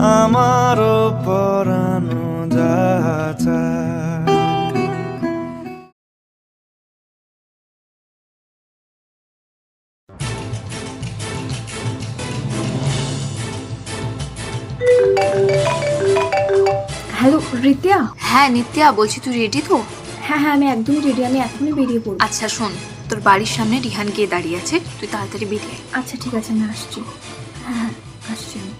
আমারও পরানো যাচা হ্যালো রিতিয়া হ্যাঁ নিত্যা বলছি তুই রেডি তো? হ্যাঁ হ্যাঁ আমি একদমই রেডি আমি এখনই বেরিয়ে পড়ব। আচ্ছা শোন তোর বাড়ির সামনে রিহান গিয়ে দাঁড়িয়ে আছে তুই তাড়াতাড়ি বেরিয়ে আয়। আচ্ছা ঠিক আছে আমি আসছি। হ্যাঁ হ্যাঁ আসছি আমি।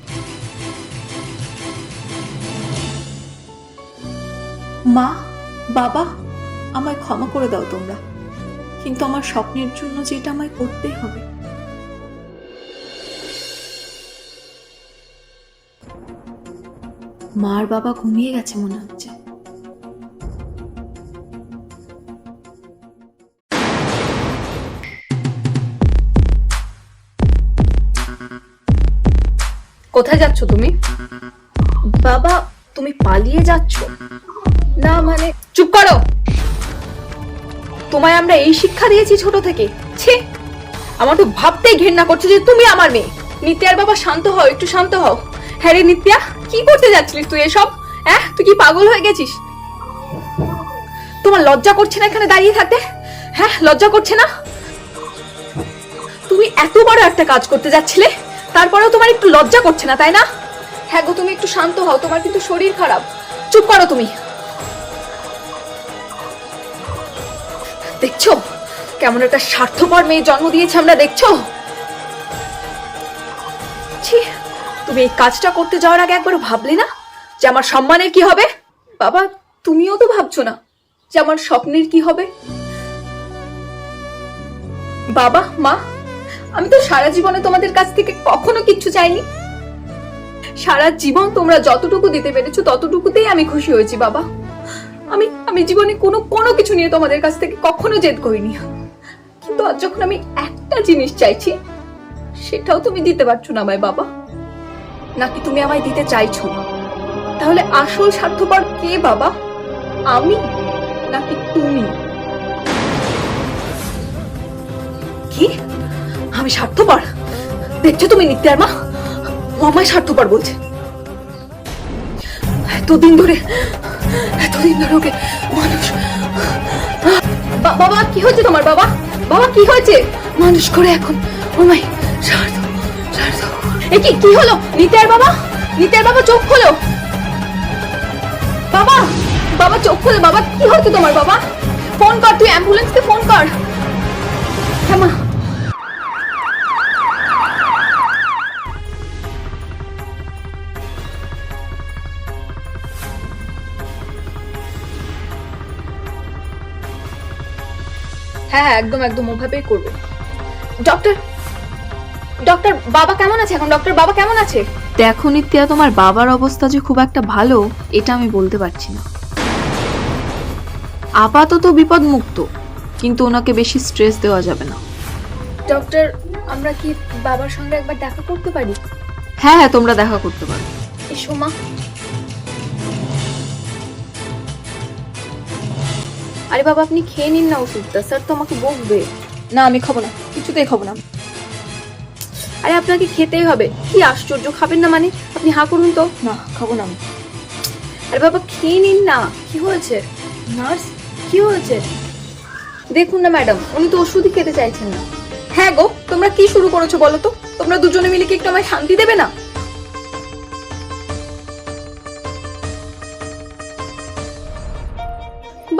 মা বাবা আমায় ক্ষমা করে দাও তোমরা। কিন্তু আমার স্বপ্নের জন্য যেটা আমায় করতেই হবে। মার বাবা ঘুমিয়ে গেছে মনে হচ্ছে। কোথায় যাচ্ছ তুমি? বাবা তুমি পালিয়ে যাচ্ছ? না মানে চুপ করো। তোমায় আমরা এই শিক্ষা দিয়েছি ছোট থেকে। ছি! আমার তো ভাবতেই ঘেন্না করছে যে তুমি আমার মেয়ে। নিত্যার বাবা শান্ত হও, একটু শান্ত হও। হ্যাঁ রে নিত্যা কি করতে যাচ্ছিলিস তুই এসব? হ্যাঁ তুই কি পাগল হয়ে গেছিস? তোমার লজ্জা করছে না এখানে দাঁড়িয়ে থাকতে? হ্যাঁ লজ্জা করছে না? তুমি এত বড় একটা কাজ করতে যাচ্ছিলে, তারপরেও তোমার একটু লজ্জা করছে না, তাই না? হ্যাঁ গো, তুমি একটু শান্ত হও, তোমার কিন্তু শরীর খারাপ। চুপ করো তুমি। দেখছ? কেমন একটা স্বার্থপর মেয়ে জন্ম দিয়েছে আমরা, দেখছ? তুমি এই কাজটা করতে যাওয়ার আগে একবার ভাবলে না যে আমার সম্মানের কি হবে? বাবা, তুমিও তো ভাবছ না যে আমার স্বপ্নের কি হবে? বাবা, মা, আমি তো সারা জীবনে তোমাদের কাছ থেকে কখনো কিচ্ছু চাইনি। সারা জীবন তোমরা যতটুকু দিতে পেরেছ, ততটুকুতেই আমি খুশি হয়েছি, বাবা। আমি আমি জীবনে কোনো কোনো কিছু নিয়ে তোমাদের কাছ থেকে কখনো জেদ করিনি। কিন্তু আজ যখন আমি একটা জিনিস চাইছি, সেটাও তুমি দিতে পারছ না আমায় বাবা। নাকি তুমি আমায় দিতে চাইছো না? তাহলে আসল স্বার্থপর কে বাবা? আমি? নাকি তুমি? কি? আমি স্বার্থপর? দেখছ তুমি নিত্যার মা? ও আমায় স্বার্থপর বলছে। এতদিন ধরে এতদিন ধরে ওকে মানুষ বাবা, কি হয়েছে তোমার বাবা? বাবা, কি হয়েছে? মানুষ করে এখন। ও মাই স্বার্থ এ কি কি হলো? নিত্যার বাবা? নিত্যার বাবা চোখ খোলো। বাবা বাবা চোখ খোলো। বাবা, কি হয়েছে তোমার বাবা? ফোন কর, তুই অ্যাম্বুলেন্সকে ফোন কর। হ্যাঁ মা। হ্যাঁ হ্যাঁ একদম একদম ওভাবেই করবে। ডক্টর ডক্টর বাবা কেমন আছে এখন? ডক্টর বাবা কেমন আছে? দেখো নিত্যা তোমার বাবার অবস্থা যে খুব একটা ভালো এটা আমি বলতে পারছি না। আপাতত বিপদ মুক্ত কিন্তু ওনাকে বেশি স্ট্রেস দেওয়া যাবে না। ডক্টর আমরা কি বাবার সঙ্গে একবার দেখা করতে পারি? হ্যাঁ হ্যাঁ তোমরা দেখা করতে পারো। এসো আরে বাবা আপনি খেয়ে নিন না ওষুধটা। স্যার তো আমাকে বকবে। না আমি খাব না। কিছুতেই খাব না। আরে আপনাকে খেতেই হবে। কি আশ্চর্য খাবেন না মানে? আপনি হা করুন তো। না খাব না আমি। আরে বাবা খেয়ে নিন না। কি হয়েছে? নার্স? কি হয়েছে? দেখুন না ম্যাডাম উনি তো ওষুধই খেতে চাইছেন না। হ্যাঁ গো তোমরা কি শুরু করেছ বলো তো? তোমরা দুজনে মিলে কি একটু আমায় শান্তি দেবে না?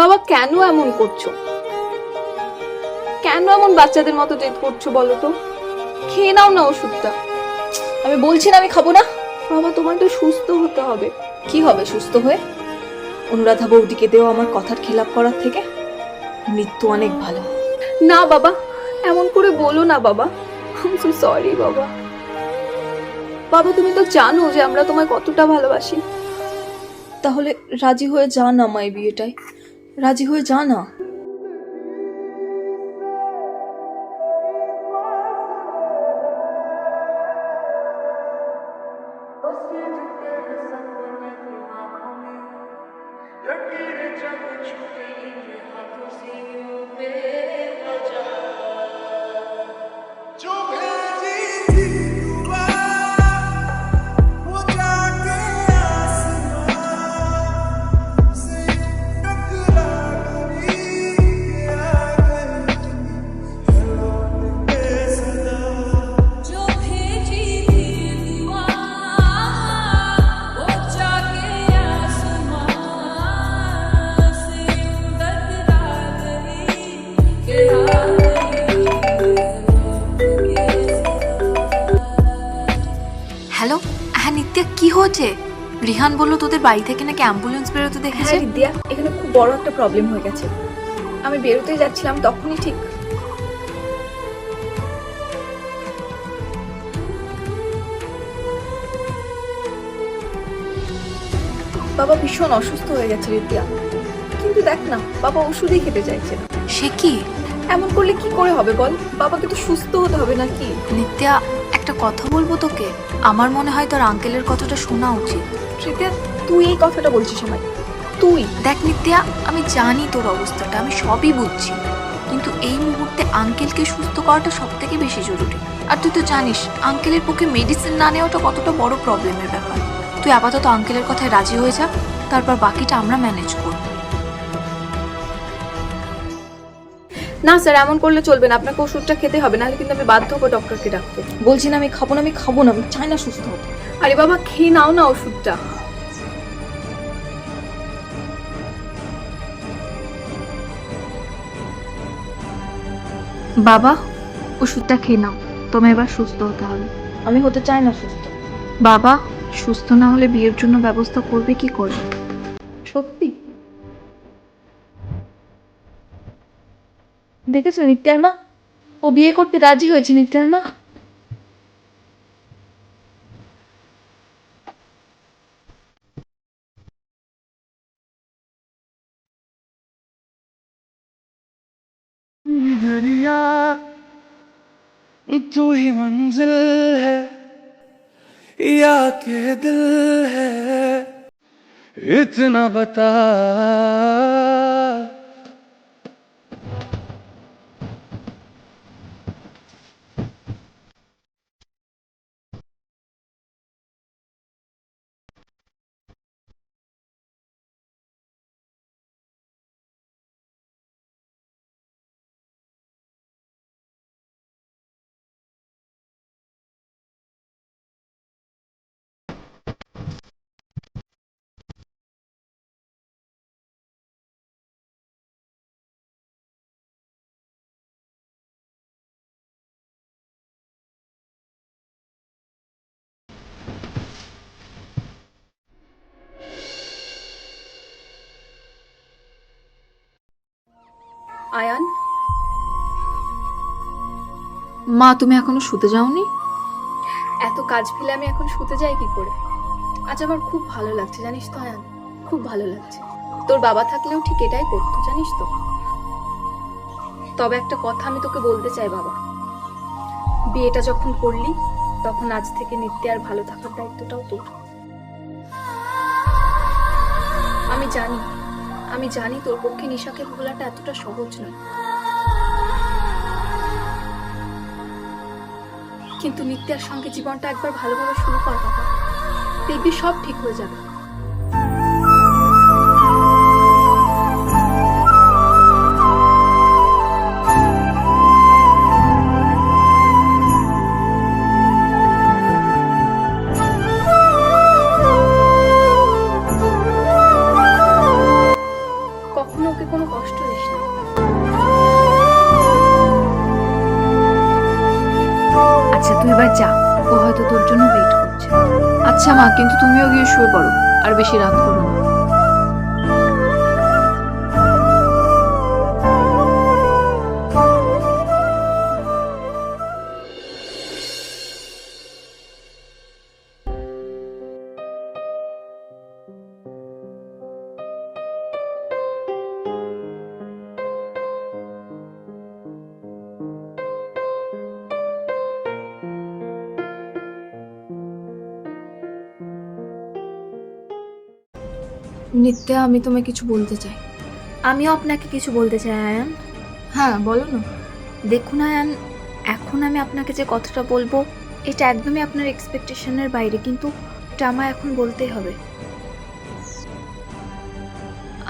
বাবা কেন এমন করছ? কেন এমন বাচ্চাদের মতো জেদ করছ বলো তো? খেয়ে নাও না ওষুধটা। আমি বলছি না আমি খাব না। বাবা, তোমায় তো সুস্থ হতে হবে। কি হবে সুস্থ হয়ে? অনুরাধা বৌদিকে দেও আমার কথার খেলাপ করার থেকে। মৃত্যু অনেক ভালো। না বাবা, এমন করে বলো না বাবা। সরি বাবা। বাবা, তুমি তো জানো যে আমরা তোমায় কতটা ভালোবাসি। তাহলে রাজি হয়ে যা না মা বিয়েটায়। রাজি হয়ে যা না? রিহান বলল তোদের বাড়ি থেকে নাকি অ্যাম্বুলেন্স বেরোতে দেখেছে? হ্যাঁ এখানে খুব বড় একটা প্রবলেম হয়ে গেছে। আমি বেরোতে যাচ্ছিলাম তখনই ঠিক। বাবা ভীষণ অসুস্থ হয়ে গেছে রিদিয়া কিন্তু দেখ না বাবা ওষুধই খেতে চাইছে না। সে কি? এমন করলে কি করে হবে বল? বাবাকে তো সুস্থ হতে হবে নাকি? নিত্যা একটা কথা বলব তোকে? আমার মনে হয় তোর আঙ্কেলের কথাটা শোনা উচিত। রিদিয়া তুই এই কথাটা বলছিস আমায়। তুই। দেখ নিত্যা আমি জানি তোর অবস্থাটা আমি সবই বুঝছি। কিন্তু এই মুহূর্তে আঙ্কেলকে সুস্থ করাটা সব থেকে বেশি জরুরি। আর তুই তো জানিস আঙ্কেলের পক্ষে মেডিসিন না নেওয়াটা কতটা বড় প্রবলেমের ব্যাপার। তুই আপাতত আঙ্কেলের কথায় রাজি হয়ে যা তারপর বাকিটা আমরা ম্যানেজ করব। না স্যার এমন করলে চলবে না। আপনাকে ওষুধটা খেতে হবে নাহলে কিন্তু আমি বাধ্য হব ডক্টরকে ডাকতে। বলছি না আমি খাব না আমি খাব না আমি চাই না সুস্থ হতে। আরে বাবা খেয়ে নাও না ওষুধটা। বাবা ওষুধটা খেয়ে নাও। তোমায় এবার সুস্থ হতে হবে। আমি হতে চাই না সুস্থ। বাবা সুস্থ না হলে বিয়ের জন্য ব্যবস্থা করবে কি করবে সত্যি? দেখেছো নিত্যার মা ও বিয়ে করতে রাজি হয়েছে নিত্যার মা दरिया तू ही मंजिल है या के दिल है इतना बता আয়ান? মা তুমি এখনও শুতে যাওনি? এত কাজ ফেলে আমি এখন শুতে যাই কি করে? আজ আমার খুব ভালো লাগছে জানিস তো আয়ান? খুব ভালো লাগছে। তোর বাবা থাকলেও ঠিক এটাই করতো জানিস তো? তবে একটা কথা আমি তোকে বলতে চাই বাবা। বিয়েটা যখন করলি তখন আজ থেকে নিত্যে আর ভালো থাকার দায়িত্বটাও তোর। আমি জানি আমি জানি তোর পক্ষে নিশাকে ভোলাটা এতটা সহজ নয়। কিন্তু নিত্যার সঙ্গে জীবনটা একবার ভালোভাবে শুরু কর, বাবা। দেখবি সব ঠিক হয়ে যাবে। আচ্ছা মা কিন্তু তুমিও গিয়ে শুয়ে পড়ো আর বেশি রাত করো না। নিত্যা আমি তোমায় কিছু বলতে চাই। আমিও আপনাকে কিছু বলতে চাই আয়ান। হ্যাঁ বলো না। দেখুন আয়ান এখন আমি আপনাকে যে কথাটা বলব এটা একদমই আপনার এক্সপেকটেশনের বাইরে কিন্তু এটা আমায় এখন বলতেই হবে।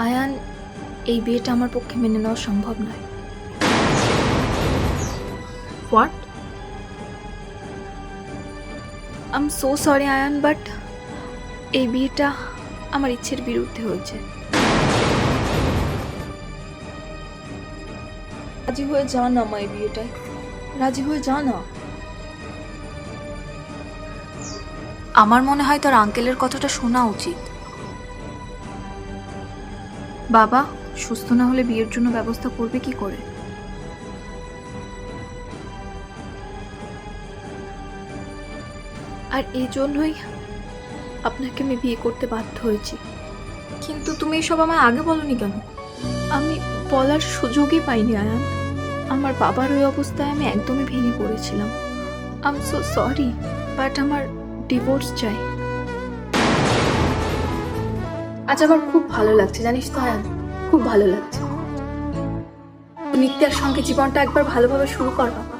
আয়ান এই বিয়েটা আমার পক্ষে মেনে নেওয়া সম্ভব নয়। What um so sorry Ayan but এই বিয়েটা আমার ইচ্ছের বিরুদ্ধে হয়েছে। রাজি হয়ে যা না, মা, এই বিয়েটায়। রাজি হয়ে যা না। আমার মনে হয় তোর আঙ্কেলের কথাটা শোনা উচিত। বাবা, সুস্থ না হলে বিয়ের জন্য ব্যবস্থা করবে কি করে? আর এই জন্যই আপনাকে আমি বিয়ে করতে বাধ্য হয়েছি। কিন্তু তুমি এসব আমায় আগে বলনি কেন? আমি বলার সুযোগই পাইনি, আয়ান। আমার বাবার ওই অবস্থায় আমি একদমই ভেঙে পড়েছিলাম। আম সো সরি বাট আমার ডিভোর্স চাই। আজ আমার খুব ভালো লাগছে, জানিস তো, আয়ান? খুব ভালো লাগছে। নিত্যার সঙ্গে জীবনটা একবার ভালোভাবে শুরু কর, বাবা।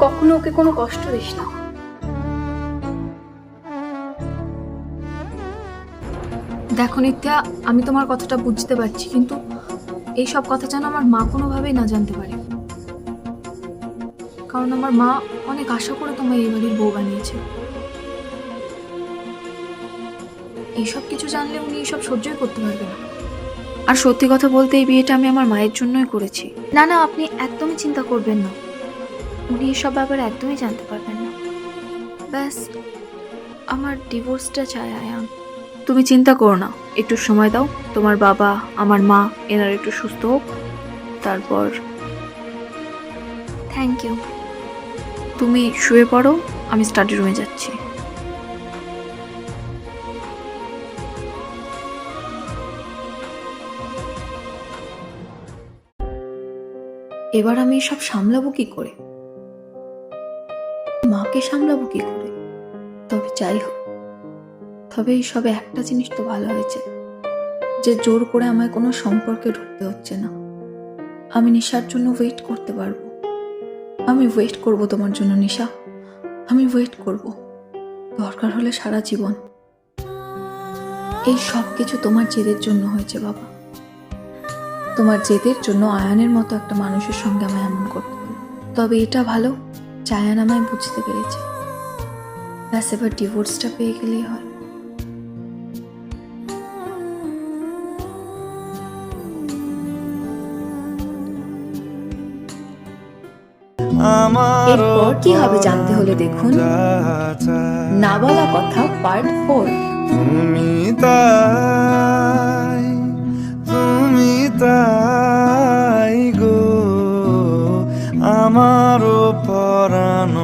কখনো ওকে কোনো কষ্ট দিস না। দেখো নিত্যা, আমি তোমার কথাটা বুঝতে পারছি, কিন্তু এই সব কথা যেন আমার মা কোনোভাবেই না জানতে পারে। কারণ আমার মা অনেক আশা করে তোমায় এই বাড়ির বউ বানিয়েছে। এইসব কিছু জানলে উনি এইসব সহ্যই করতে পারবে না। আর সত্যি কথা বলতে এই বিয়েটা আমি আমার মায়ের জন্যই করেছি। না না, আপনি একদমই চিন্তা করবেন না। উনি এসব ব্যাপারে একদমই জানতে পারবেন না। ব্যাস, আমার ডিভোর্সটা চাই, আয়ান। তুমি চিন্তা করো না। একটু সময় দাও। তোমার বাবা আমার মা এনার একটু সুস্থ হোক। তারপর থ্যাংক ইউ তুমি শুয়ে পড়ো আমি স্টাডি রুমে যাচ্ছি। এবার আমি সব সামলাবো কি করে? মাকে সামলাবো কি করে? তবে যাই হোক তবে এই সবে একটা জিনিস তো ভালো হয়েছে, যে জোর করে আমায় কোনো সম্পর্কে ঢুকতে হচ্ছে না। আমি নিশার জন্য ওয়েট করতে পারব। আমি ওয়েট করব তোমার জন্য, নিশা। আমি ওয়েট করব। দরকার হলে সারা জীবন। এই সব কিছু তোমার জেদের জন্য হয়েছে, বাবা। তোমার জেদের জন্য আয়ানের মতো একটা মানুষের সঙ্গে আমায় এমন করতে তবে এটা ভালো, যে আয়ান আমায় বুঝতে পেরেছে। ব্যাস, এবার ডিভোর্সটা পেয়ে গেলেই হয়। এরপর কি হবে জানতে হলে দেখুন। না বলা কথা পার্ট ফোর। তুমি তাই তুমি তাই গো আমারও পরানো যা